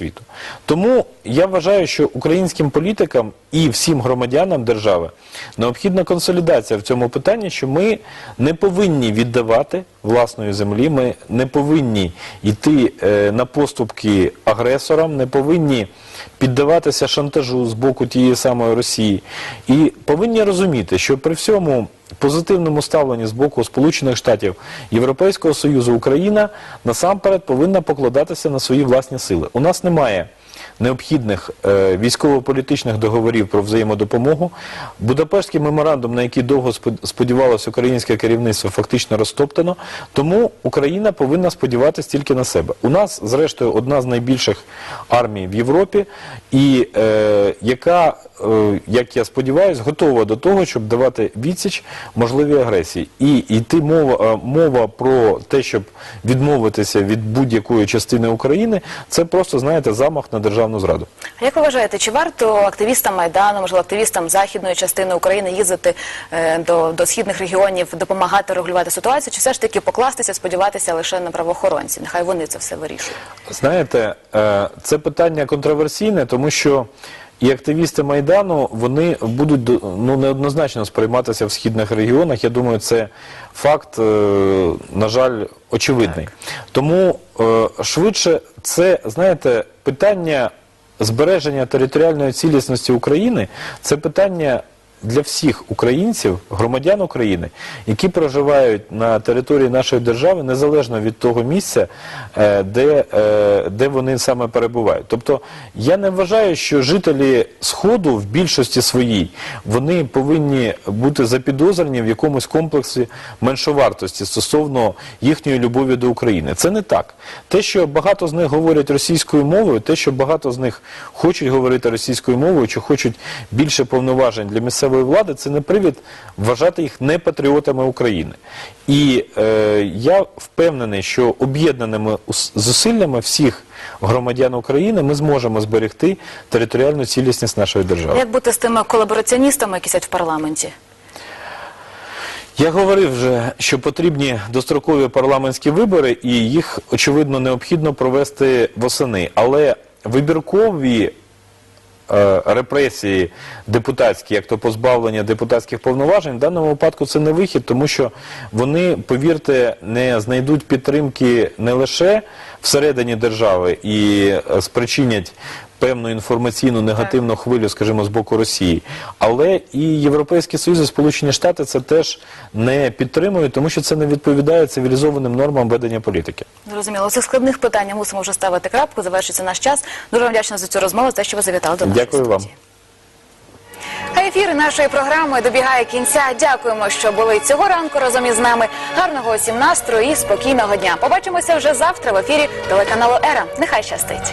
світу. Тому я вважаю, що українським політикам і всім громадянам держави необхідна консолідація в цьому питанні, що ми не повинні віддавати власної землі, ми не повинні йти е, на поступки агресорам, не повинні піддаватися шантажу з боку тієї самої Росії. І повинні розуміти, що при всьому позитивному ставленні з боку Сполучених Штатів Європейського Союзу Україна насамперед повинна покладатися на свої власні сили. У нас немає необхідних е, військово-політичних договорів про взаємодопомогу. Будапештський меморандум, на який довго спод- сподівалось українське керівництво, фактично розтоптано. Тому Україна повинна сподіватися тільки на себе. У нас, зрештою, одна з найбільших армій в Європі, і е, яка, як я сподіваюся, готова до того, щоб давати відсіч можливій агресії. І йти мова, е, мова про те, щоб відмовитися від будь-якої частини України, це просто, знаєте, замах на державну зраду. А як ви вважаєте, чи варто активістам Майдану, можливо, активістам західної частини України їздити е, до, до східних регіонів, допомагати регулювати ситуацію, чи все ж таки покластися, сподіватися лише на правоохоронців? Нехай вони це все вирішують. Знаєте, е, це питання контроверсійне, тому що і активісти Майдану вони будуть ну, неоднозначно сприйматися в східних регіонах. Я думаю, це факт, е, на жаль, очевидний. Тому е, швидше це, знаєте, питання збереження територіальної цілісності України це питання для всіх українців, громадян України, які проживають на території нашої держави, незалежно від того місця, е, де, е, де вони саме перебувають. Тобто я не вважаю, що жителі Сходу в більшості своїй вони повинні бути запідозрені в якомусь комплексі меншовартості стосовно їхньої любові до України. Це не так. Те, що багато з них говорять російською мовою, те, що багато з них хочуть говорити російською мовою, чи хочуть більше повноважень для місцевої влади, це не привід вважати їх не патріотами України. І е, я впевнений, що об'єднаними зусиллями всіх громадян України ми зможемо зберегти територіальну цілісність нашої держави. Як бути з тими колабораціоністами, які сидять в парламенті? Я говорив вже, що потрібні дострокові парламентські вибори, і їх очевидно необхідно провести восени. Але вибіркові е, репресії депутатські, як то позбавлення депутатських повноважень, в даному випадку це не вихід, тому що вони, повірте, не знайдуть підтримки не лише всередині держави і е, спричинять певну інформаційну негативну хвилю, скажімо, з боку Росії, але і Європейський Союз і Сполучені Штати це теж не підтримують, тому що це не відповідає цивілізованим нормам ведення політики. Зрозуміло, у цих складних питань мусимо вже ставити крапку. Завершується наш час. Дуже вам вдячна за цю розмову, за те, що ви завітали до нас. Дякую вам. А ефір нашої програми добігає кінця. Дякуємо, що були цього ранку разом із нами. Гарного усім настрою і спокійного дня. Побачимося вже завтра в ефірі телеканалу Ера. Нехай щастить.